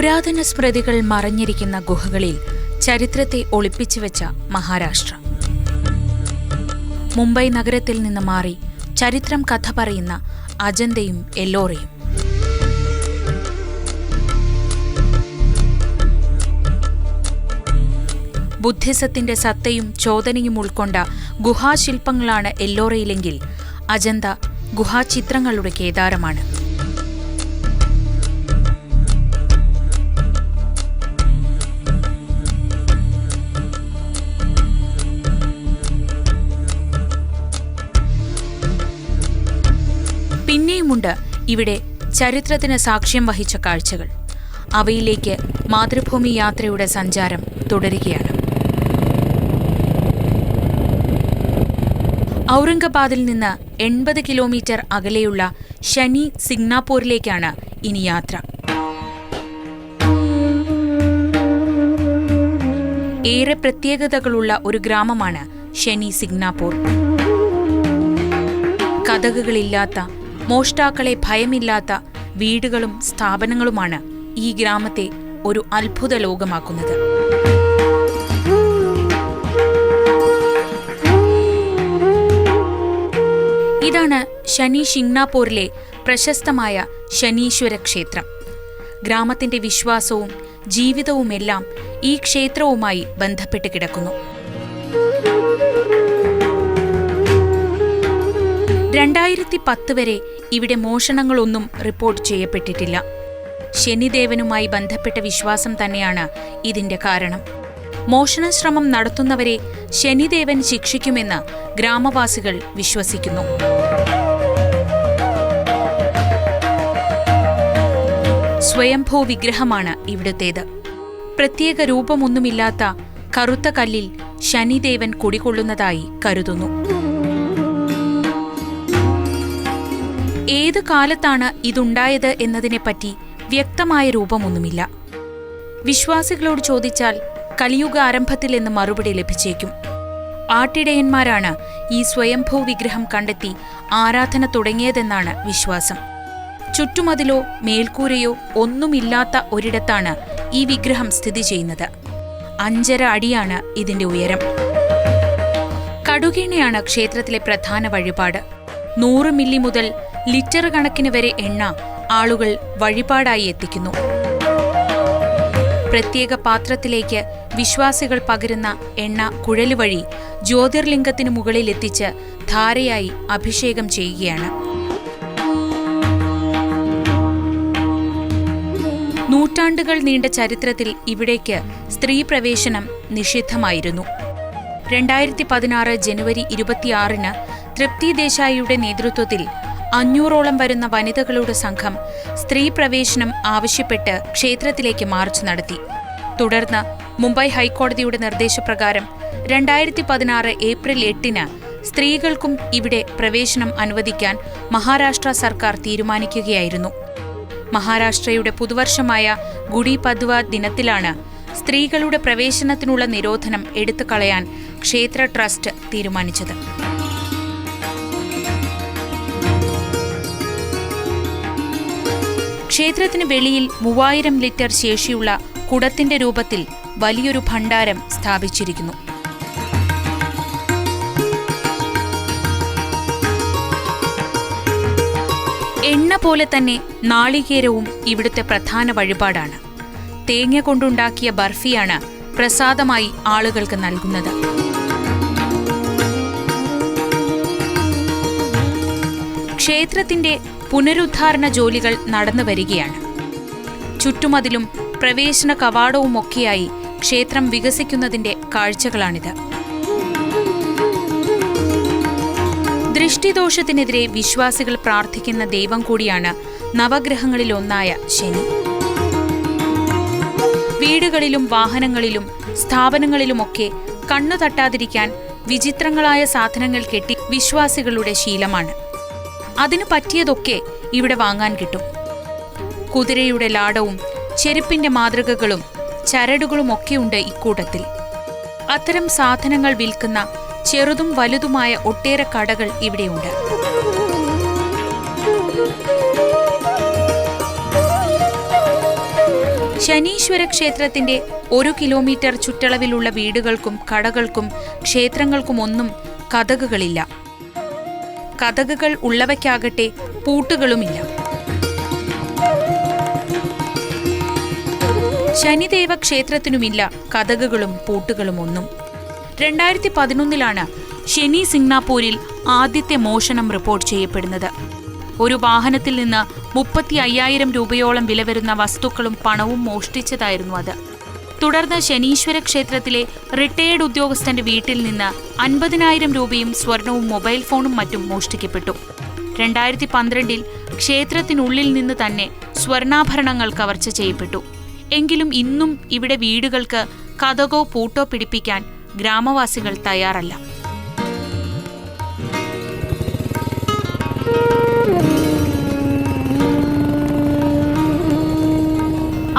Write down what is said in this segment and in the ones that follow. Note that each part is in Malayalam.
പുരാതന സ്മൃതികൾ മറഞ്ഞിരിക്കുന്ന ഗുഹകളിൽ ചരിത്രത്തെ ഒളിപ്പിച്ചു വെച്ച മഹാരാഷ്ട്ര. മുംബൈ നഗരത്തിൽ നിന്ന് മാറി ചരിത്രം കഥ പറയുന്ന അജന്തയും എല്ലോറയും. ബുദ്ധിസത്തിന്റെ സത്തയും ചോദനയും ഉൾക്കൊണ്ട ഗുഹാശില്പങ്ങളാണ് എല്ലോറയിലെങ്കിൽ അജന്ത ഗുഹാചിത്രങ്ങളുടെ കേദാരമാണ്. പിന്നെയുമുണ്ട് ഇവിടെ ചരിത്രത്തിന് സാക്ഷ്യം വഹിച്ച കാഴ്ചകൾ. അവയിലേക്ക് മാതൃഭൂമി യാത്രയുടെ സഞ്ചാരം തുടരുകയാണ്. ഔറംഗബാദിൽ നിന്ന് എൺപത് കിലോമീറ്റർ അകലെയുള്ള ശനി സിംഗ്നാപൂരിലേക്കാണ് ഇനി യാത്ര. ഏറെ പ്രത്യേകതകളുള്ള ഒരു ഗ്രാമമാണ് ശനി സിംഗ്നാപൂർ. കഥകുകളില്ലാത്ത മോഷ്ടാക്കളെ ഭയമില്ലാത്ത വീടുകളും സ്ഥാപനങ്ങളുമാണ് ഈ ഗ്രാമത്തെ ഒരു അത്ഭുത ലോകമാക്കുന്നത്. ഇതാണ് ശനി ഷിംഗ്നാപൂരിലെ പ്രശസ്തമായ ശനീശ്വര ക്ഷേത്രം. ഗ്രാമത്തിന്റെ വിശ്വാസവും ജീവിതവുമെല്ലാം ഈ ക്ഷേത്രവുമായി ബന്ധപ്പെട്ട് കിടക്കുന്നു. രണ്ടായിരത്തി പത്ത് വരെ ഇവിടെ മോഷണങ്ങളൊന്നും റിപ്പോർട്ട് ചെയ്യപ്പെട്ടിട്ടില്ല. ശനിദേവനുമായി ബന്ധപ്പെട്ട വിശ്വാസം തന്നെയാണ് ഇതിന്റെ കാരണം. മോഷണശ്രമം നടത്തുന്നവരെ ശനിദേവൻ ശിക്ഷിക്കുമെന്ന് ഗ്രാമവാസികൾ വിശ്വസിക്കുന്നു. സ്വയംഭൂ വിഗ്രഹമാണ് ഇവിടുത്തേത്. പ്രത്യേക രൂപമൊന്നുമില്ലാത്ത കറുത്ത കല്ലിൽ ശനിദേവൻ കുടികൊള്ളുന്നതായി കരുതുന്നു. ഏത് കാലത്താണ് ഇതുണ്ടായത് എന്നതിനെപ്പറ്റി വ്യക്തമായ രൂപമൊന്നുമില്ല. വിശ്വാസികളോട് ചോദിച്ചാൽ കലിയുഗ ആരംഭത്തിൽ എന്ന് മറുപടി ലഭിച്ചേക്കും. ആട്ടിടയന്മാരാണ് ഈ സ്വയംഭൂ വിഗ്രഹം കണ്ടെത്തി ആരാധന തുടങ്ങിയതെന്നാണ് വിശ്വാസം. ചുറ്റുമതിലോ മേൽക്കൂരയോ ഒന്നുമില്ലാത്ത ഒരിടത്താണ് ഈ വിഗ്രഹം സ്ഥിതി ചെയ്യുന്നത്. അഞ്ചര അടിയാണ് ഇതിന്റെ ഉയരം. കടുകീണയാണ് ക്ഷേത്രത്തിലെ പ്രധാന വഴിപാട്. നൂറ് മില്ലി മുതൽ ലിറ്റർ കണക്കിന് വരെ എണ്ണ ആളുകൾ വഴിപാടായി എത്തിക്കുന്നു. പ്രത്യേക പാത്രത്തിലേക്ക് വിശ്വാസികൾ പകരുന്ന എണ്ണ കുഴൽ വഴി ജ്യോതിർലിംഗത്തിനു മുകളിലെത്തിച്ച് ധാരയായി അഭിഷേകം ചെയ്യുകയാണ്. നൂറ്റാണ്ടുകൾ നീണ്ട ചരിത്രത്തിൽ ഇവിടേക്ക് സ്ത്രീ പ്രവേശനം നിഷിദ്ധമായിരുന്നു. രണ്ടായിരത്തി പതിനാറ് ജനുവരി ഇരുപത്തിയാറിന് തൃപ്തി ദേശായിയുടെ നേതൃത്വത്തിൽ അഞ്ഞൂറോളം വരുന്ന വനിതകളുടെ സംഘം സ്ത്രീ പ്രവേശനം ആവശ്യപ്പെട്ട് ക്ഷേത്രത്തിലേക്ക് മാർച്ച് നടത്തി. തുടർന്ന് മുംബൈ ഹൈക്കോടതിയുടെ നിർദ്ദേശപ്രകാരം രണ്ടായിരത്തി പതിനാറ് ഏപ്രിൽ എട്ടിന് സ്ത്രീകൾക്കും ഇവിടെ പ്രവേശനം അനുവദിക്കാൻ മഹാരാഷ്ട്ര സർക്കാർ തീരുമാനിക്കുകയായിരുന്നു. മഹാരാഷ്ട്രയുടെ പുതുവർഷമായ ഗുഡി പദ്വ ദിനത്തിലാണ് സ്ത്രീകളുടെ പ്രവേശനത്തിനുള്ള നിരോധനം എടുത്തു കളയാൻ ക്ഷേത്ര ട്രസ്റ്റ് തീരുമാനിച്ചത്. ക്ഷേത്രത്തിന് വെളിയിൽ മൂവായിരം ലിറ്റർ ശേഷിയുള്ള കുടത്തിന്റെ രൂപത്തിൽ വലിയൊരു ഭണ്ഡാരം സ്ഥാപിച്ചിരിക്കുന്നു. എണ്ണ പോലെ തന്നെ നാളികേരവും ഇവിടുത്തെ പ്രധാന വഴിപാടാണ്. തേങ്ങ കൊണ്ടുണ്ടാക്കിയ ബർഫിയാണ് പ്രസാദമായി ആളുകൾക്ക് നൽകുന്നത്. ക്ഷേത്രത്തിന്റെ പുനരുദ്ധാരണ ജോലികൾ നടന്നു വരികയാണ്. ചുറ്റുമതിലും പ്രവേശന കവാടവുമൊക്കെയായി ക്ഷേത്രം വികസിക്കുന്നതിന്റെ കാഴ്ചകളാണിത്. ദൃഷ്ടിദോഷത്തിനെതിരെ വിശ്വാസികൾ പ്രാർത്ഥിക്കുന്ന ദൈവം കൂടിയാണ് നവഗ്രഹങ്ങളിലൊന്നായ ശനി. വീടുകളിലും വാഹനങ്ങളിലും സ്ഥാപനങ്ങളിലുമൊക്കെ കണ്ണു തട്ടാതിരിക്കാൻ വിചിത്രങ്ങളായ സാധനങ്ങൾ കെട്ടി വിശ്വാസികളുടെ ശീലമാണ്. അതിനു പറ്റിയതൊക്കെ ഇവിടെ വാങ്ങാൻ കിട്ടും. കുതിരയുടെ ലാടവും ചെരുപ്പിന്റെ മാതൃകകളും ചരടുകളുമൊക്കെയുണ്ട് ഇക്കൂട്ടത്തിൽ. അത്തരം സാധനങ്ങൾ വിൽക്കുന്ന ചെറുതും വലുതുമായ ഒട്ടേറെ കടകൾ ഇവിടെയുണ്ട് ശനീശ്വര ക്ഷേത്രത്തിന്റെ ഒരു കിലോമീറ്റർ ചുറ്റളവിലുള്ള വീടുകൾക്കും കടകൾക്കും ക്ഷേത്രങ്ങൾക്കുമൊന്നും കഥകുകളില്ല കഥകുകൾ ഉള്ളവയ്ക്കാകട്ടെ പൂട്ടുകളുമില്ല. ശനിദേവ ക്ഷേത്രത്തിനുമില്ല കഥകുകളും പൂട്ടുകളും ഒന്നും. രണ്ടായിരത്തി പതിനൊന്നിലാണ് ശനി സിംഗ്നാപൂരിൽ ആദ്യത്തെ മോഷണം റിപ്പോർട്ട് ചെയ്യപ്പെടുന്നത്. ഒരു വാഹനത്തിൽ നിന്ന് മുപ്പത്തി അയ്യായിരം രൂപയോളം വില വരുന്ന വസ്തുക്കളും പണവും മോഷ്ടിച്ചതായിരുന്നു അത്. തുടർന്ന് ശനീശ്വര ക്ഷേത്രത്തിലെ റിട്ടയേർഡ് ഉദ്യോഗസ്ഥന്റെ വീട്ടിൽ നിന്ന് അൻപതിനായിരം രൂപയും സ്വർണവും മൊബൈൽ ഫോണും മറ്റും മോഷ്ടിക്കപ്പെട്ടു. രണ്ടായിരത്തി പന്ത്രണ്ടിൽ ക്ഷേത്രത്തിനുള്ളിൽ നിന്ന് തന്നെ സ്വർണാഭരണങ്ങൾ കവർച്ച ചെയ്യപ്പെട്ടു. എങ്കിലും ഇന്നും ഇവിടെ വീടുകൾക്ക് കഥകോ പൂട്ടോ പിടിപ്പിക്കാൻ ഗ്രാമവാസികൾ തയ്യാറല്ല.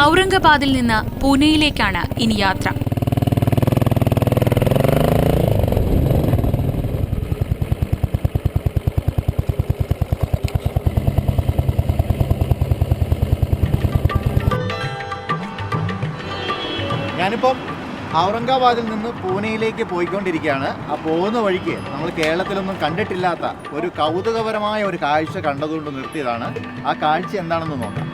ഔറംഗാബാദിൽ നിന്ന് പൂനെയിലേക്കാണ് ഇനി യാത്ര. ഞാനിപ്പം ഔറംഗാബാദിൽ നിന്ന് പൂനെയിലേക്ക് പോയിക്കൊണ്ടിരിക്കുകയാണ്. ആ പോകുന്ന വഴിക്ക് നമ്മൾ കേരളത്തിലൊന്നും കണ്ടിട്ടില്ലാത്ത ഒരു കൗതുകപരമായ ഒരു കാഴ്ച കണ്ടതുകൊണ്ട് നിർത്തിയതാണ്. ആ കാഴ്ച എന്താണെന്ന് നോക്കാം.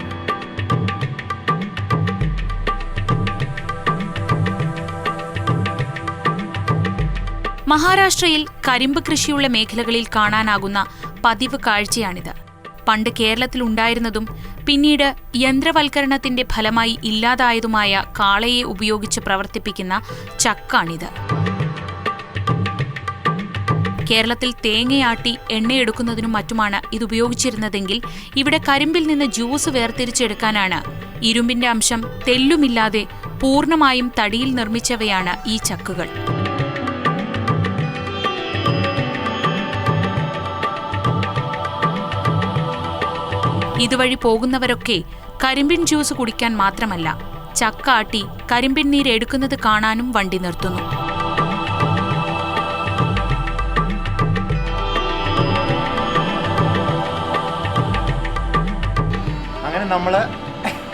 മഹാരാഷ്ട്രയിൽ കരിമ്പ് കൃഷിയുള്ള മേഖലകളിൽ കാണാനാകുന്ന പതിവ് കാഴ്ചയാണിത്. പണ്ട് കേരളത്തിലുണ്ടായിരുന്നതും പിന്നീട് യന്ത്രവൽക്കരണത്തിന്റെ ഫലമായി ഇല്ലാതായതുമായ കാളയെ ഉപയോഗിച്ച് പ്രവർത്തിപ്പിക്കുന്ന ചക്കാണിത്. കേരളത്തിൽ തേങ്ങയാട്ടി എണ്ണയെടുക്കുന്നതിനും മറ്റുമാണ് ഇത് ഉപയോഗിച്ചിരുന്നതെങ്കിൽ ഇവിടെ കരിമ്പിൽ നിന്ന് ജ്യൂസ് വേർതിരിച്ചെടുക്കാനാണ് ഇരുമ്പിന്റെ അംശം തെല്ലുമില്ലാതെ പൂർണമായും തടിയിൽ നിർമ്മിച്ചവയാണ് ഈ ചക്കുകൾ. ഇതുവഴി പോകുന്നവരൊക്കെ കരിമ്പിൻ ജ്യൂസ് കുടിക്കാൻ മാത്രമല്ല ചക്ക ആട്ടി കരിമ്പിൻ നീര് എടുക്കുന്നത് കാണാനും വണ്ടി നിർത്തുന്നു. അങ്ങനെ നമ്മൾ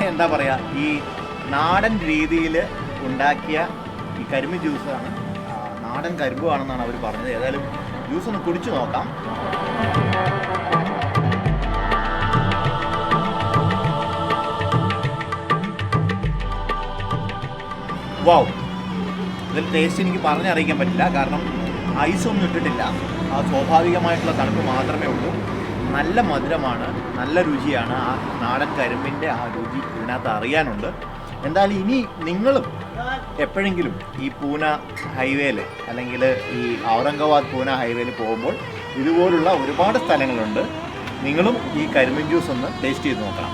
എന്താ പറയുക ഈ നാടൻ രീതിയിൽ ഉണ്ടാക്കിയ ഈ കരിമ്പ് ജ്യൂസാണ് നാടൻ നാടൻ കരിമ്പുവാണെന്നാണ് അവർ പറഞ്ഞത്. ഏതായാലും ജ്യൂസ് ഒന്ന് കുടിച്ചു നോക്കാം. വാവ് ഇതിൽ ടേസ്റ്റ് എനിക്ക് പറഞ്ഞറിയിക്കാൻ പറ്റില്ല. കാരണം ഐസൊന്നും ഇട്ടിട്ടില്ല. ആ സ്വാഭാവികമായിട്ടുള്ള തണുപ്പ് മാത്രമേ ഉള്ളൂ. നല്ല മധുരമാണ്. നല്ല രുചിയാണ്. ആ നാടൻ കരിമ്പിന്റെ ആ രുചി ഇതിനകത്ത് അറിയാനുണ്ട്. എന്തായാലും ഇനി നിങ്ങളും എപ്പോഴെങ്കിലും ഈ പൂന ഹൈവേയിൽ അല്ലെങ്കിൽ ഈ ഔറംഗാബാദ് പൂന ഹൈവേയിൽ പോകുമ്പോൾ ഇതുപോലുള്ള ഒരുപാട് സ്ഥലങ്ങളുണ്ട്. നിങ്ങളും ഈ കരിമ്പിൻ ജ്യൂസ് ഒന്ന് ടേസ്റ്റ് ചെയ്ത് നോക്കണം.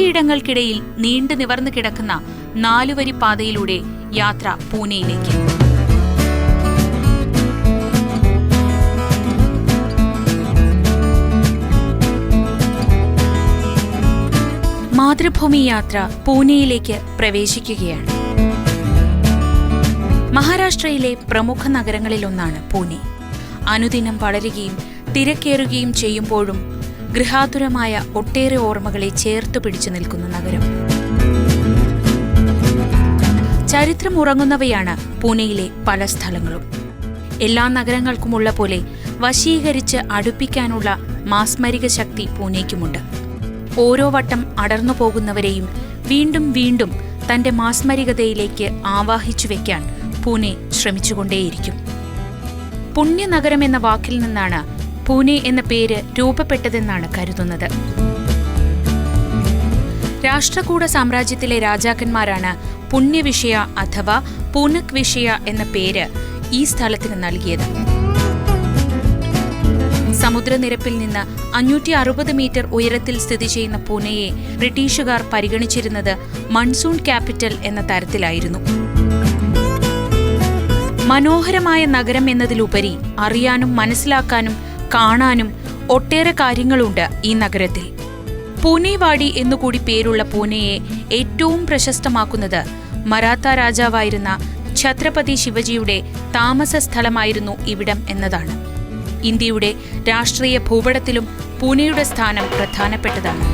കൃഷിയിടങ്ങൾക്കിടയിൽ നീണ്ടു നിവർന്നു കിടക്കുന്ന നാലുവരി പാതയിലൂടെ യാത്ര പൂനെയിലേക്ക്. മാതൃഭൂമി യാത്ര പൂനെയിലേക്ക് പ്രവേശിക്കുകയാണ്. മഹാരാഷ്ട്രയിലെ പ്രമുഖ നഗരങ്ങളിലൊന്നാണ് പൂനെ. അനുദിനം വളരുകയും തിരക്കേറുകയും ചെയ്യുമ്പോഴും ഗൃഹാതുരമായ ഒട്ടേറെ ഓർമ്മകളെ ചേർത്തു പിടിച്ചു നിൽക്കുന്ന നഗരം. ചരിത്രം ഉറങ്ങുന്നവയാണ് പൂനെയിലെ പല സ്ഥലങ്ങളും. എല്ലാ നഗരങ്ങൾക്കുമുള്ള പോലെ വശീകരിച്ച് അടുപ്പിക്കാനുള്ള മാസ്മരിക ശക്തി പൂനെക്കുമുണ്ട് ഓരോ വട്ടം അടർന്നു പോകുന്നവരെയും വീണ്ടും വീണ്ടും തന്റെ മാസ്മരികതയിലേക്ക് ആവാഹിച്ചു വെക്കാൻ പൂനെ ശ്രമിച്ചുകൊണ്ടേയിരിക്കും. പുണ്യനഗരം എന്ന വാക്കിൽ നിന്നാണ് പൂനെ എന്ന പേര് രൂപപ്പെട്ടതെന്നാണ് കരുതുന്നത്. രാഷ്ട്രകൂട സാമ്രാജ്യത്തിലെ രാജാക്കന്മാരാണ് പുണ്യവിഷയ അഥവാ പൂനക് വിഷയ എന്ന പേര് ഈ സ്ഥലത്തിന് നൽകിയത്. സമുദ്രനിരപ്പിൽ നിന്ന് അഞ്ഞൂറ്റി അറുപത് മീറ്റർ ഉയരത്തിൽ സ്ഥിതി ചെയ്യുന്ന പൂനെയെ ബ്രിട്ടീഷുകാർ പരിഗണിച്ചിരുന്നത് മൺസൂൺ ക്യാപിറ്റൽ എന്ന തരത്തിലായിരുന്നു. മനോഹരമായ നഗരം എന്നതിലുപരി അറിയാനും മനസ്സിലാക്കാനും കാണാനും ഒട്ടേറെ കാര്യങ്ങളുണ്ട് ഈ നഗരത്തിൽ. പൂനെവാടി എന്നുകൂടി പേരുള്ള പൂനെയെ ഏറ്റവും പ്രശസ്തമാക്കുന്നത് മറാത്ത രാജാവായിരുന്ന ഛത്രപതി ശിവജിയുടെ താമസ സ്ഥലമായിരുന്നു ഇവിടം എന്നതാണ്. ഇന്ത്യയുടെ രാഷ്ട്രീയ ഭൂപടത്തിലും പൂനെയുടെ സ്ഥാനം പ്രധാനപ്പെട്ടതാണ്.